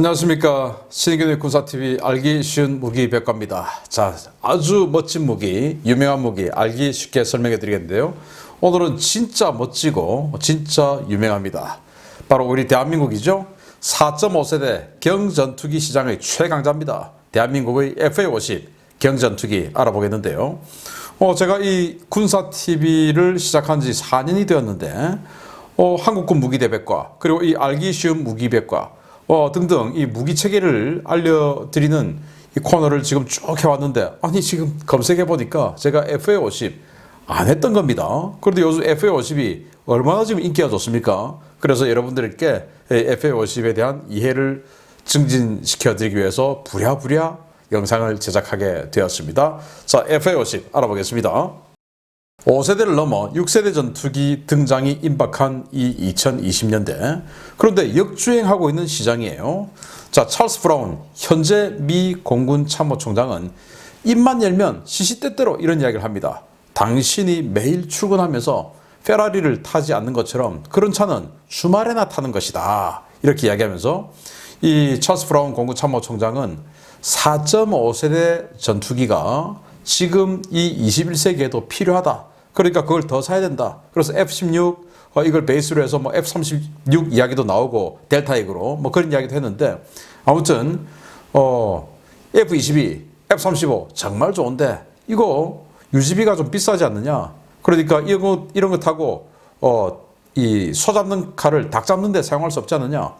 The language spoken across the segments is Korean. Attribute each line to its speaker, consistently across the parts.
Speaker 1: 안녕하십니까. 신의균의 군사TV 알기 쉬운 무기 백과입니다. 자 아주 멋진 무기 유명한 무기 알기 쉽게 설명해 드리겠는데요. 오늘은 진짜 멋지고 진짜 유명합니다. 바로 우리 대한민국이죠. 4.5세대 경전투기 시장의 최강자입니다. 대한민국의 FA50 경전투기 알아보겠는데요. 어, 제가 이 군사TV를 시작한 지 4년이 되었는데 어, 한국군 무기대백과 그리고 이 알기 쉬운 무기백과 어, 등등 이 무기 체계를 알려드리는 이 코너를 지금 쭉 해왔는데 아니 지금 검색해 보니까 제가 FA50 안 했던 겁니다. 그런데 요즘 FA50이 얼마나 지금 인기가 좋습니까? 그래서 여러분들께 FA50에 대한 이해를 증진시켜 드리기 위해서 부랴부랴 영상을 제작하게 되었습니다. 자, FA50 알아보겠습니다. 5세대를 넘어 6세대 전투기 등장이 임박한 이 2020년대. 그런데 역주행하고 있는 시장이에요. 자, 찰스 브라운, 현재 미 공군 참모총장은 입만 열면 시시때때로 이런 이야기를 합니다. 당신이 매일 출근하면서 페라리를 타지 않는 것처럼 그런 차는 주말에나 타는 것이다. 이렇게 이야기하면서 이 찰스 브라운 공군 참모총장은 4.5세대 전투기가 지금 이 21세기에도 필요하다. 그러니까 그걸 더 사야 된다. 그래서 F-16 어, 이걸 베이스로 해서 뭐 F-36 이야기도 나오고 델타익으로 뭐 그런 이야기도 했는데 아무튼 어 F-22, F-35 정말 좋은데 이거 유지비가 좀 비싸지 않느냐? 그러니까 이런 거 이런 거 타고 어 이 소 잡는 칼을 닭 잡는 데 사용할 수 없지 않느냐?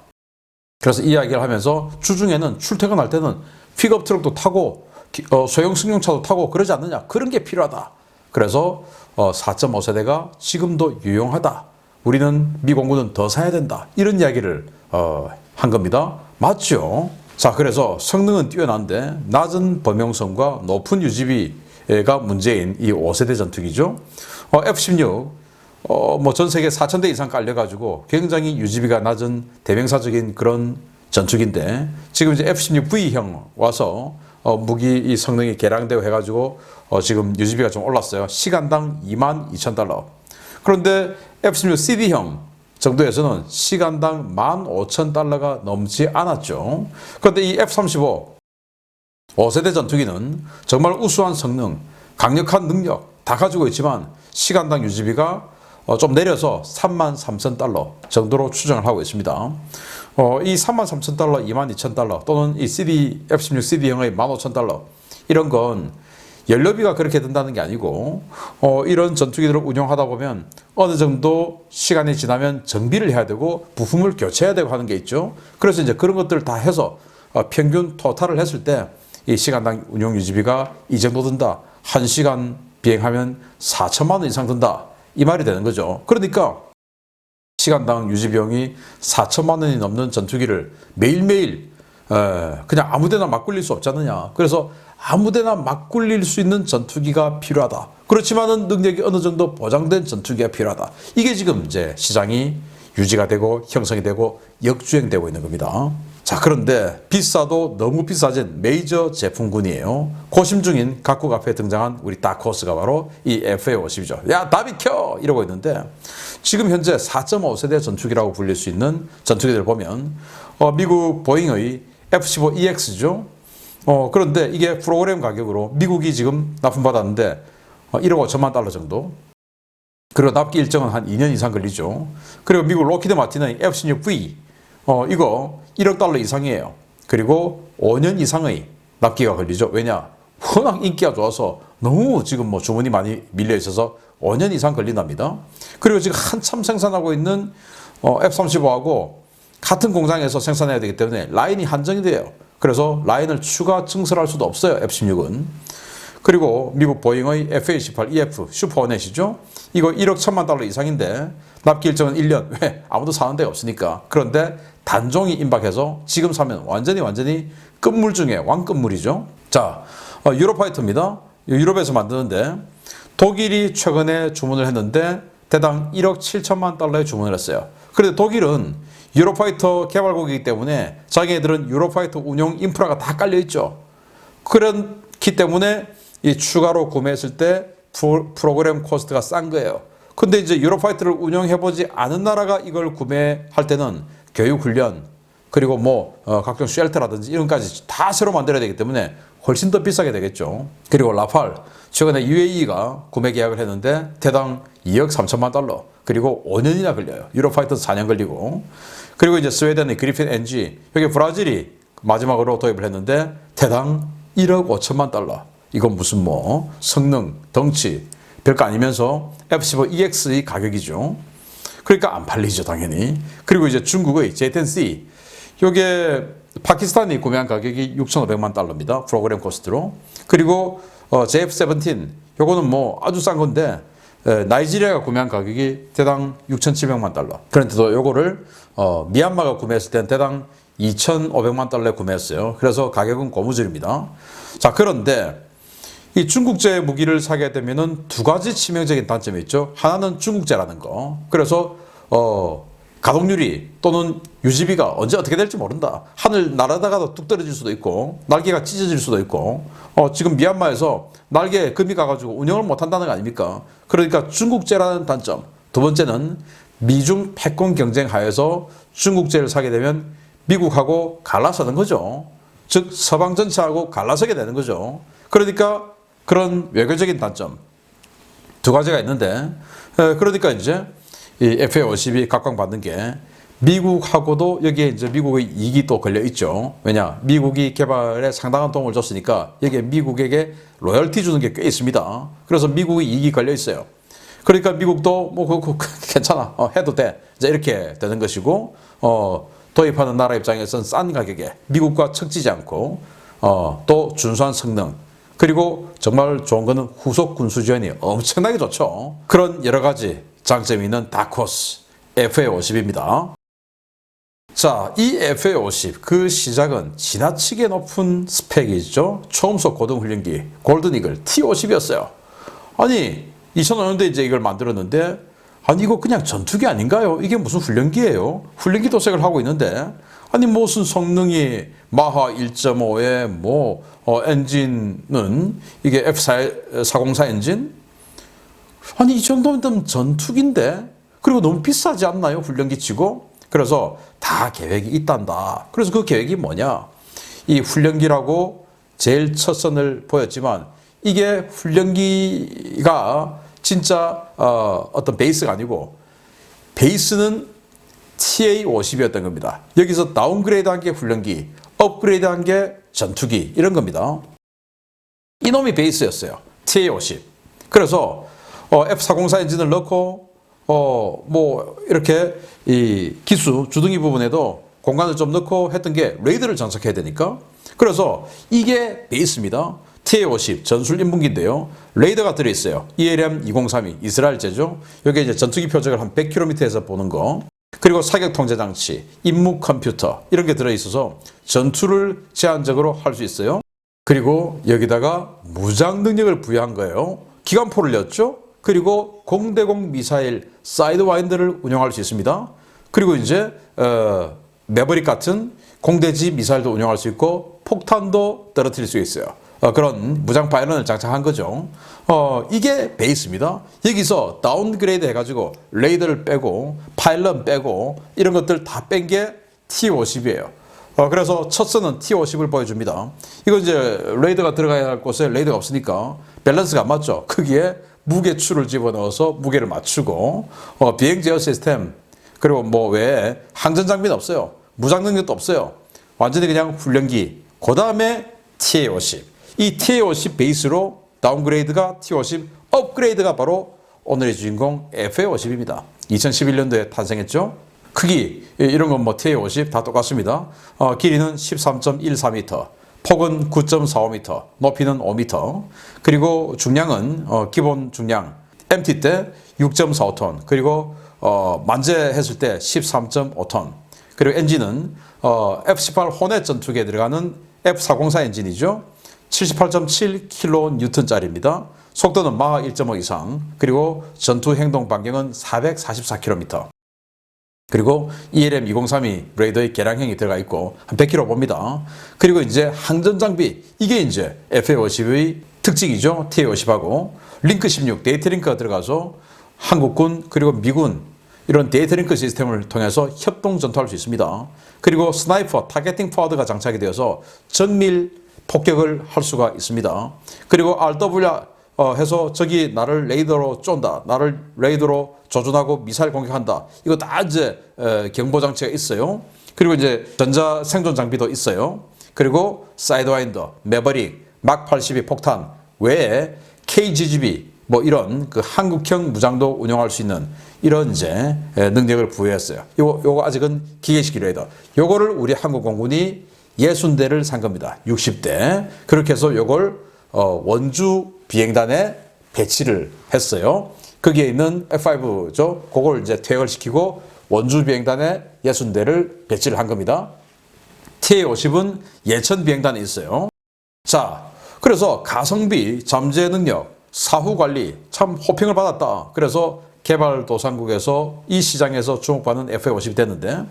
Speaker 1: 그래서 이야기를 하면서 주중에는 출퇴근할 때는 픽업 트럭도 타고 어, 소형 승용차도 타고 그러지 않느냐? 그런 게 필요하다. 그래서 어, 4.5세대가 지금도 유용하다. 우리는 미 공군은 더 사야 된다. 이런 이야기를 어, 한 겁니다. 맞죠? 자, 그래서 성능은 뛰어난데 낮은 범용성과 높은 유지비가 문제인 이 5세대 전투기죠. 어, F-16 어, 뭐 전 세계 4천 대 이상 깔려가지고 굉장히 유지비가 낮은 대명사적인 그런 전투기인데 지금 이제 F-16V형 와서 어, 무기 이 성능이 개량되고 해가지고 어, 지금 유지비가 좀 올랐어요. 시간당 2만 2천 달러. 그런데 F-16 CD형 정도에서는 시간당 1만 5천 달러가 넘지 않았죠. 그런데 이 F-35 5세대 전투기는 정말 우수한 성능, 강력한 능력 다 가지고 있지만 시간당 유지비가 어, 좀 내려서 3만 3천 달러 정도로 추정을 하고 있습니다. 어, 이 3만 3천 달러, 2만 2천 달러 또는 이 CD, F16 CD형의 1만 5천 달러 이런 건 연료비가 그렇게 든다는 게 아니고 어, 이런 전투기들을 운영하다 보면 어느 정도 시간이 지나면 정비를 해야 되고 부품을 교체해야 되고 하는 게 있죠. 그래서 이제 그런 것들을 다 해서 어, 평균 토탈을 했을 때 이 시간당 운영 유지비가 이 정도 든다. 한 시간 비행하면 4천만 원 이상 든다. 이 말이 되는 거죠. 그러니까 시간당 유지 비용이 4천만 원이 넘는 전투기를 매일매일 에, 그냥 아무데나 막 굴릴 수 없잖느냐. 그래서 아무데나 막 굴릴 수 있는 전투기가 필요하다. 그렇지만은 능력이 어느 정도 보장된 전투기가 필요하다. 이게 지금 이제 시장이 유지가 되고 형성이 되고 역주행되고 있는 겁니다. 자, 그런데 비싸도 너무 비싸진 메이저 제품군이에요. 고심 중인 각국 앞에 등장한 우리 다코스가 바로 이 FA50이죠. 야, 다 비켜! 이러고 있는데 지금 현재 4.5세대 전투기라고 불릴 수 있는 전투기들 보면 어, 미국 보잉의 F-15EX죠. 어, 그런데 이게 프로그램 가격으로 미국이 지금 납품받았는데 어, 1억 5천만 달러 정도. 그리고 납기 일정은 한 2년 이상 걸리죠. 그리고 미국 로키드 마틴의 F-16V 어, 이거 1억 달러 이상이에요. 그리고 5년 이상의 납기가 걸리죠. 왜냐? 워낙 인기가 좋아서 너무 지금 뭐 주문이 많이 밀려 있어서 5년 이상 걸린답니다. 그리고 지금 한참 생산하고 있는 어, F-35하고 같은 공장에서 생산해야 되기 때문에 라인이 한정이 돼요. 그래서 라인을 추가 증설할 수도 없어요. F-16은. 그리고 미국 보잉의 F-18EF 슈퍼워넷이죠. 이거 1억 1천만 달러 이상인데 납기 일정은 1년. 왜? 아무도 사는 데가 없으니까. 그런데 단종이 임박해서 지금 사면 완전히 완전히 끝물 중에 왕끝물이죠. 자, 어, 유로파이터입니다. 유럽에서 만드는데 독일이 최근에 주문을 했는데 대당 1억 7천만 달러에 주문을 했어요. 그런데 독일은 유로파이터 개발국이기 때문에 자기네들은 유로파이터 운용 인프라가 다 깔려 있죠. 그렇기 때문에 이 추가로 구매했을 때 프로그램 코스트가 싼 거예요. 근데 이제 유로파이터를 운영해보지 않은 나라가 이걸 구매할 때는 교육 훈련, 그리고 뭐 어, 각종 쉘터라든지 이런 것까지 다 새로 만들어야 되기 때문에 훨씬 더 비싸게 되겠죠. 그리고 라팔 최근에 UAE가 구매 계약을 했는데 대당 2억 3천만 달러 그리고 5년이나 걸려요. 유로파이터 4년 걸리고 그리고 이제 스웨덴의 그리핀 NG 여기 브라질이 마지막으로 도입을 했는데 대당 1억 5천만 달러. 이건 무슨 뭐 성능, 덩치 별거 아니면서 F15EX의 가격이죠. 그러니까 안 팔리죠, 당연히. 그리고 이제 중국의 J10C. 요게 파키스탄이 구매한 가격이 6,500만 달러입니다. 프로그램 코스트로. 그리고 어, JF17. 요거는 뭐 아주 싼 건데 에, 나이지리아가 구매한 가격이 대당 6,700만 달러. 그런데도 요거를 어, 미얀마가 구매했을 때는 대당 2,500만 달러에 구매했어요. 그래서 가격은 고무줄입니다. 자, 그런데 이 중국제 무기를 사게 되면은 두 가지 치명적인 단점이 있죠. 하나는 중국제라는 거. 그래서 어 가동률이 또는 유지비가 언제 어떻게 될지 모른다. 하늘 날아다가도 뚝 떨어질 수도 있고 날개가 찢어질 수도 있고 어 지금 미얀마에서 날개에 금이 가가지고 운영을 못 한다는 거 아닙니까? 그러니까 중국제라는 단점. 두 번째는 미중 패권 경쟁 하에서 중국제를 사게 되면 미국하고 갈라서는 거죠. 즉 서방 전체하고 갈라서게 되는 거죠. 그러니까 그런 외교적인 단점 두 가지가 있는데 에, 그러니까 이제 이 FA50이 각광받는 게 미국하고도 여기에 이제 미국의 이익이 또 걸려 있죠. 왜냐 미국이 개발에 상당한 도움을 줬으니까 여기에 미국에게 로열티 주는 게 꽤 있습니다. 그래서 미국의 이익이 걸려 있어요. 그러니까 미국도 뭐 그거 괜찮아 어, 해도 돼 이제 이렇게 되는 것이고 어, 도입하는 나라 입장에서는 싼 가격에 미국과 척지지 않고 어, 또 준수한 성능 그리고 정말 좋은 거는 후속 군수 지원이 엄청나게 좋죠. 그런 여러 가지 장점이 있는 다코스 FA50입니다. 자, 이 FA50 그 시작은 지나치게 높은 스펙이죠. 초음속 고등훈련기 골든이글 T50이었어요. 아니 2005년도에 이제 이걸 만들었는데 아니 이거 그냥 전투기 아닌가요? 이게 무슨 훈련기예요? 훈련기 도색을 하고 있는데 아니 무슨 성능이 마하 1.5에 뭐 어, 엔진은 이게 F404 엔진? 아니 이 정도면 전투기인데 그리고 너무 비싸지 않나요? 훈련기 치고 그래서 다 계획이 있단다. 그래서 그 계획이 뭐냐? 이 훈련기라고 제일 첫 선을 보였지만 이게 훈련기가 진짜 어, 어떤 베이스가 아니고 베이스는 TA50이었던 겁니다. 여기서 다운그레이드한 게 훈련기, 업그레이드한 게 전투기 이런 겁니다. 이놈이 베이스였어요. TA50. 그래서 어, F404 엔진을 넣고 어, 뭐 이렇게 이 기수 주둥이 부분에도 공간을 좀 넣고 했던 게 레이더를 장착해야 되니까 그래서 이게 베이스입니다. TA50 전술 인분기인데요. 레이더가 들어있어요. ELM 2032 이스라엘제죠. 여기 이제 전투기 표적을 한 100km에서 보는 거. 그리고 사격 통제 장치, 임무 컴퓨터 이런 게 들어있어서 전투를 제한적으로 할 수 있어요. 그리고 여기다가 무장 능력을 부여한 거예요. 기관포를 였죠. 그리고 공대공 미사일 사이드와인드를 운영할 수 있습니다. 그리고 이제 어, 매버릭 같은 공대지 미사일도 운영할 수 있고 폭탄도 떨어뜨릴 수 있어요. 어, 그런 무장 파일런을 장착한 거죠. 어, 이게 베이스입니다. 여기서 다운그레이드 해가지고 레이더를 빼고 파일런 빼고 이런 것들 다 뺀 게 T50이에요. 어, 그래서 첫 선은 T50을 보여줍니다. 이거 이제 레이더가 들어가야 할 곳에 레이더가 없으니까 밸런스가 안 맞죠. 크기에 무게추를 집어넣어서 무게를 맞추고 어, 비행 제어 시스템 그리고 뭐 외에 항전 장비는 없어요. 무장 능력도 없어요. 완전히 그냥 훈련기. 그 다음에 TA50. 이 TA50 베이스로 다운그레이드가 T50, 업그레이드가 바로 오늘의 주인공 FA50입니다. 2011년도에 탄생했죠. 크기 이런 건 뭐 TA50 다 똑같습니다. 어, 길이는 13.14m, 폭은 9.45m, 높이는 5m, 그리고 중량은 어, 기본 중량 MT 때 6.45톤, 그리고 어, 만재했을 때 13.5톤, 그리고 엔진은 어, F18 호넷 전투기에 들어가는 F404 엔진이죠. 78.7kN짜리입니다. 속도는 마하 1.5 이상, 그리고 전투 행동 반경은 444km. 그리고 ELM 2032 레이더의 개량형이 들어가 있고 한 100km 봅니다. 그리고 이제 항전 장비 이게 이제 FA50의 특징이죠. TA50하고 링크 16 데이트 링크가 들어가서 한국군 그리고 미군 이런 데이터 링크 시스템을 통해서 협동 전투할 수 있습니다. 그리고 스나이퍼 타겟팅 포워드가 장착이 되어서 정밀 폭격을 할 수가 있습니다. 그리고 RWR 어, 해서 저기 나를 레이더로 쫀다, 나를 레이더로 조준하고 미사일 공격한다. 이거 다 이제 에, 경보 장치가 있어요. 그리고 이제 전자 생존 장비도 있어요. 그리고 사이드와인더, 매버릭, 막 82 폭탄 외에 KGGB 뭐 이런 그 한국형 무장도 운영할 수 있는 이런 이제 에, 능력을 부여했어요. 요거 요거 아직은 기계식 레이더. 요거를 우리 한국 공군이 60대를 산 겁니다. 60대. 그렇게 해서 요걸 어, 원주 비행단에 배치를 했어요. 거기에 있는 F5죠. 그걸 이제 퇴역을 시키고 원주 비행단에 60대를 배치를 한 겁니다. TA-50은 예천 비행단에 있어요. 자, 그래서 가성비, 잠재 능력, 사후 관리 참 호평을 받았다. 그래서 개발도상국에서 이 시장에서 주목받는 F-50이 됐는데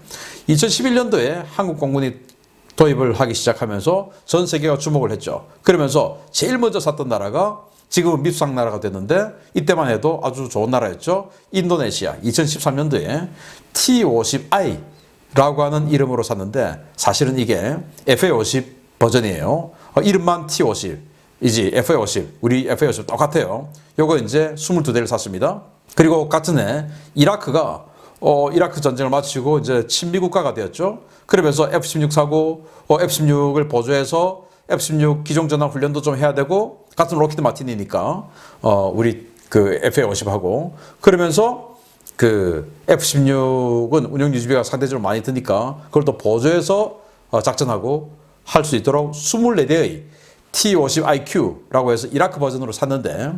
Speaker 1: 2011년도에 한국 공군이 도입을 하기 시작하면서 전 세계가 주목을 했죠. 그러면서 제일 먼저 샀던 나라가 지금은 밉상 나라가 됐는데 이때만 해도 아주 좋은 나라였죠. 인도네시아 2013년도에 T50i라고 하는 이름으로 샀는데 사실은 이게 FA50 버전이에요. 어, 이름만 T50 이지 FA50 우리 FA50 똑같아요. 요거 이제 22대를 샀습니다. 그리고 같은 해 이라크가 어, 이라크 전쟁을 마치고 이제 친미 국가가 되었죠. 그러면서 F-16 사고 어, F-16을 보조해서 F-16 기종 전환 훈련도 좀 해야 되고 같은 로키드 마틴이니까 어, 우리 그 FA-50하고 그러면서 그 F-16은 운영 유지비가 상대적으로 많이 드니까 그걸 또 보조해서 어, 작전하고 할 수 있도록 24대의 T-50IQ라고 해서 이라크 버전으로 샀는데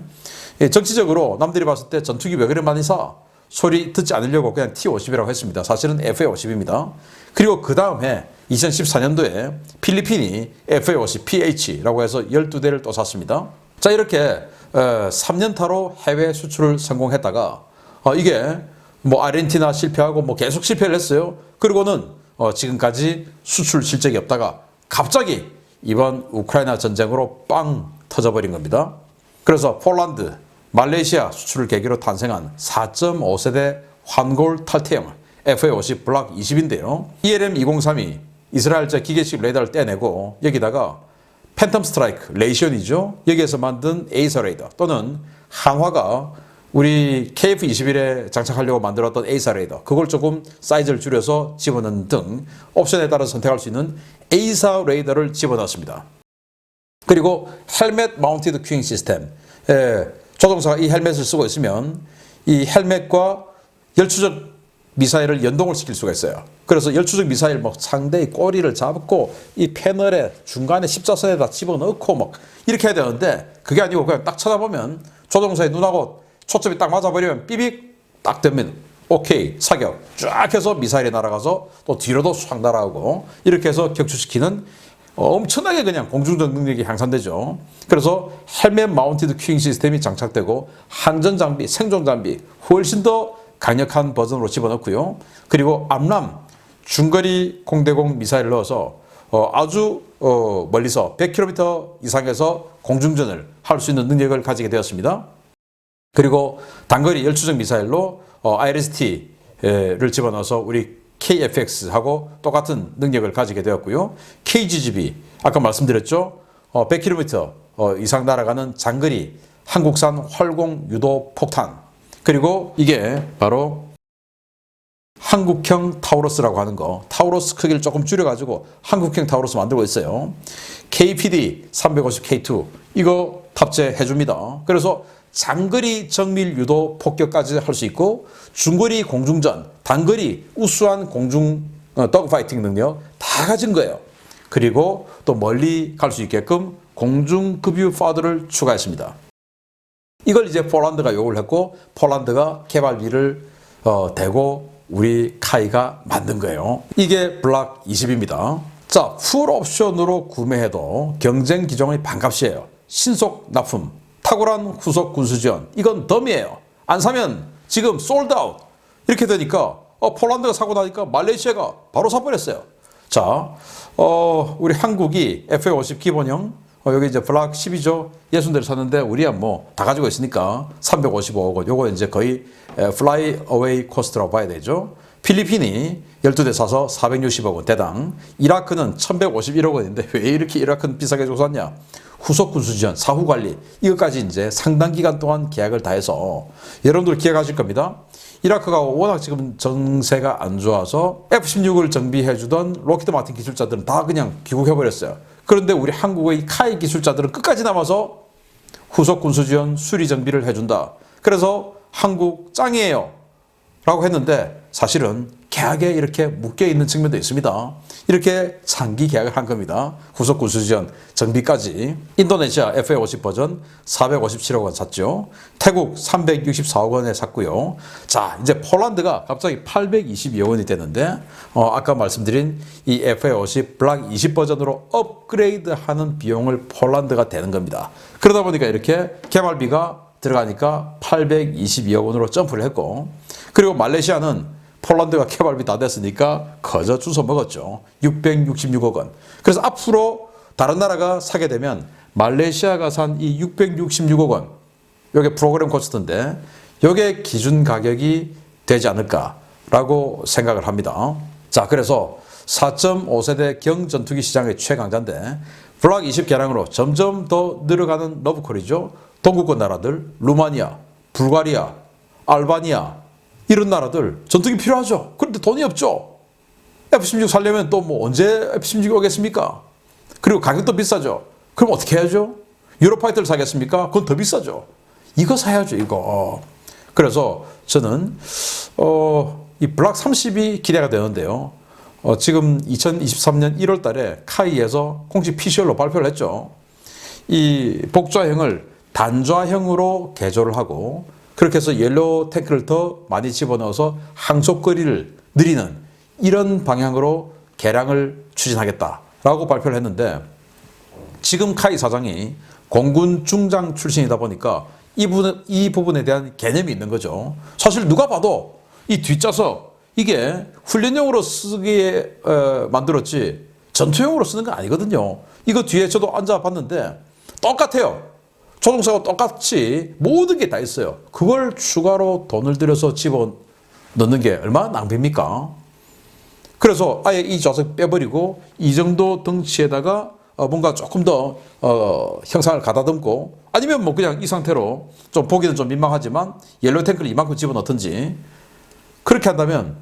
Speaker 1: 예, 정치적으로 남들이 봤을 때 전투기 왜 그래 많이 사? 소리 듣지 않으려고 그냥 T-50이라고 했습니다. 사실은 FA-50입니다. 그리고 그 다음 해 2014년도에 필리핀이 FA-50 PH라고 해서 12대를 또 샀습니다. 자 이렇게 3년타로 해외 수출을 성공했다가 어, 이게 뭐 아르헨티나 실패하고 뭐 계속 실패를 했어요. 그리고는 어, 지금까지 수출 실적이 없다가 갑자기 이번 우크라이나 전쟁으로 빵 터져버린 겁니다. 그래서 폴란드, 말레이시아 수출을 계기로 탄생한 4.5세대 환골 탈퇴형 FA50 블락 20인데요. ELM2032 이스라엘제 기계식 레이더를 떼내고 여기다가 팬텀 스트라이크 레이션이죠. 여기에서 만든 에이서 레이더 또는 한화가 우리 KF-21에 장착하려고 만들었던 에이사 레이더 그걸 조금 사이즈를 줄여서 집어넣는 등 옵션에 따라 선택할 수 있는 에이사 레이더를 집어넣었습니다. 그리고 헬멧 마운티드 큐잉 시스템 에, 조종사가 이 헬멧을 쓰고 있으면 이 헬멧과 열추적 미사일을 연동을 시킬 수가 있어요. 그래서 열추적 미사일 뭐 상대의 꼬리를 잡고 이 패널에 중간에 십자선에다 집어넣고 막 이렇게 해야 되는데 그게 아니고 그냥 딱 쳐다보면 조종사의 눈하고 초점이 딱 맞아버리면 삐빅 딱 되면 오케이. 사격. 쫙 해서 미사일이 날아가서 또 뒤로도 싹 날아가고 이렇게 해서 격추시키는 엄청나게 그냥 공중전 능력이 향상되죠. 그래서 헬멧 마운티드 큐잉 시스템이 장착되고 항전 장비, 생존 장비 훨씬 더 강력한 버전으로 집어넣고요. 그리고 암람 중거리 공대공 미사일을 넣어서 어, 아주 어, 멀리서 100km 이상에서 공중전을 할 수 있는 능력을 가지게 되었습니다. 그리고 단거리 열추적 미사일로 어, IRST를 집어넣어서 우리 KFX하고 똑같은 능력을 가지게 되었고요. KGGB 아까 말씀드렸죠. 어, 100km 어, 이상 날아가는 장거리 한국산 활공 유도 폭탄 그리고 이게 바로 한국형 타우러스라고 하는 거 타우러스 크기를 조금 줄여가지고 한국형 타우러스 만들고 있어요. KPD 350K2 이거 탑재해 줍니다. 그래서 장거리 정밀 유도 폭격까지 할 수 있고 중거리 공중전, 단거리 우수한 공중 어, 더그파이팅 능력 다 가진 거예요. 그리고 또 멀리 갈 수 있게끔 공중 급유 파드를 추가했습니다. 이걸 이제 폴란드가 요구를 했고 폴란드가 개발비를 어, 대고 우리 카이가 만든 거예요. 이게 블락 20입니다. 자, 풀 옵션으로 구매해도 경쟁 기종의 반값이에요. 신속 납품, 탁월한 후속 군수 지원. 이건 덤이에요. 안 사면 지금 솔드아웃. 이렇게 되니까 어, 폴란드가 사고 나니까 말레이시아가 바로 사버렸어요. 자, 어, 우리 한국이 FA50 기본형 어, 여기 이제 블락 10이죠. 예순대를 샀는데 우리야 뭐 다 가지고 있으니까 355억 원. 요거 이제 거의 에, 플라이 어웨이 코스트라고 봐야 되죠. 필리핀이 12대 사서 460억 원 대당. 이라크는 1151억 원인데 왜 이렇게 이라크는 비싸게 주고 샀냐? 후속 군수 지원, 사후 관리 이것까지 이제 상당 기간 동안 계약을 다 해서 여러분들 기억하실 겁니다. 이라크가 워낙 지금 정세가 안 좋아서 F-16을 정비해 주던 로키드 마틴 기술자들은 다 그냥 귀국해 버렸어요. 그런데 우리 한국의 카이 기술자들은 끝까지 남아서 후속 군수 지원 수리 정비를 해준다. 그래서 한국 짱이에요. 라고 했는데 사실은 계약에 이렇게 묶여 있는 측면도 있습니다. 이렇게 장기 계약을 한 겁니다. 후속 군수 지원 정비까지. 인도네시아 FA50 버전 457억 원 샀죠. 태국 364억 원에 샀고요. 자, 이제 폴란드가 갑자기 822억 원이 되는데 어, 아까 말씀드린 이 FA50 블락 20 버전으로 업그레이드 하는 비용을 폴란드가 되는 겁니다. 그러다 보니까 이렇게 개발비가 들어가니까 822억 원으로 점프를 했고 그리고 말레이시아는 폴란드가 개발비 다 됐으니까 거저 주워 먹었죠. 666억 원. 그래서 앞으로 다른 나라가 사게 되면 말레이시아가 산 이 666억 원, 요게 프로그램 코스트인데 요게 기준 가격이 되지 않을까라고 생각을 합니다. 자, 그래서 4.5세대 경전투기 시장의 최강자인데 블락 20 개량으로 점점 더 늘어가는 러브콜이죠. 동구권 나라들, 루마니아, 불가리아, 알바니아 이런 나라들 전투기 필요하죠. 그런데 돈이 없죠. F-16 살려면 또 뭐 언제 F-16이 오겠습니까? 그리고 가격도 비싸죠. 그럼 어떻게 해야죠? 유로파이터를 사겠습니까? 그건 더 비싸죠. 이거 사야죠, 이거. 그래서 저는 어, 이 블락 30이 기대가 되는데요. 어, 지금 2023년 1월 달에 카이에서 공식 PCR로 발표를 했죠. 이 복좌형을 단좌형으로 개조를 하고 그렇게 해서 옐로우 탱크를 더 많이 집어넣어서 항속거리를 늘리는 이런 방향으로 개량을 추진하겠다라고 발표를 했는데 지금 카이 사장이 공군 중장 출신이다 보니까 이 부분, 이 부분에 대한 개념이 있는 거죠. 사실 누가 봐도 이 뒷좌석 이게 훈련용으로 쓰기에 어, 만들었지 전투용으로 쓰는 건 아니거든요. 이거 뒤에 저도 앉아 봤는데 똑같아요. 조종사가 똑같이 모든 게 다 있어요. 그걸 추가로 돈을 들여서 집어 넣는 게 얼마나 낭비입니까? 그래서 아예 이 좌석 빼버리고 이 정도 덩치에다가 어, 뭔가 조금 더 어, 형상을 가다듬고 아니면 뭐 그냥 이 상태로 좀 보기는 좀 민망하지만 옐로우 탱크를 이만큼 집어넣든지 그렇게 한다면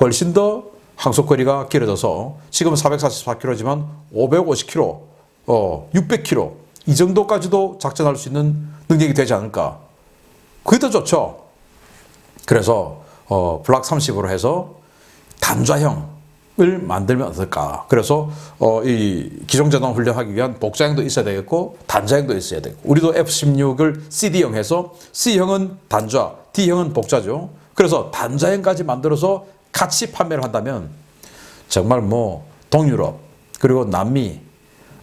Speaker 1: 훨씬 더 항속거리가 길어져서 지금은 444km지만 550km, 어, 600km 이 정도까지도 작전할 수 있는 능력이 되지 않을까. 그게 더 좋죠. 그래서 어, 블락 30으로 해서 단좌형을 만들면 어떨까. 그래서 어, 이 기종전원 훈련하기 위한 복좌형도 있어야 되겠고 단좌형도 있어야 되고 우리도 F16을 CD형 해서 C형은 단좌, D형은 복좌죠. 그래서 단좌형까지 만들어서 같이 판매를 한다면 정말 뭐 동유럽 그리고 남미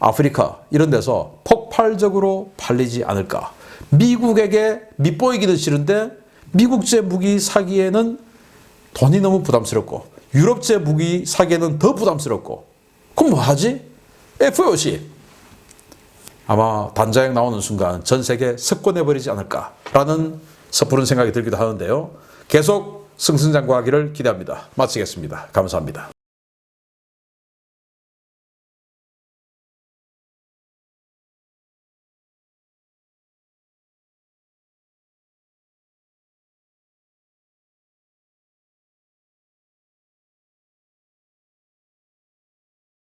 Speaker 1: 아프리카 이런 데서 폭발적으로 팔리지 않을까. 미국에게 밑보이기는 싫은데 미국제 무기 사기에는 돈이 너무 부담스럽고 유럽제 무기 사기에는 더 부담스럽고 그럼 뭐 하지? F50 아마 단자형 나오는 순간 전 세계 석권해버리지 않을까라는 섣부른 생각이 들기도 하는데요. 계속 승승장구하기를 기대합니다. 마치겠습니다. 감사합니다.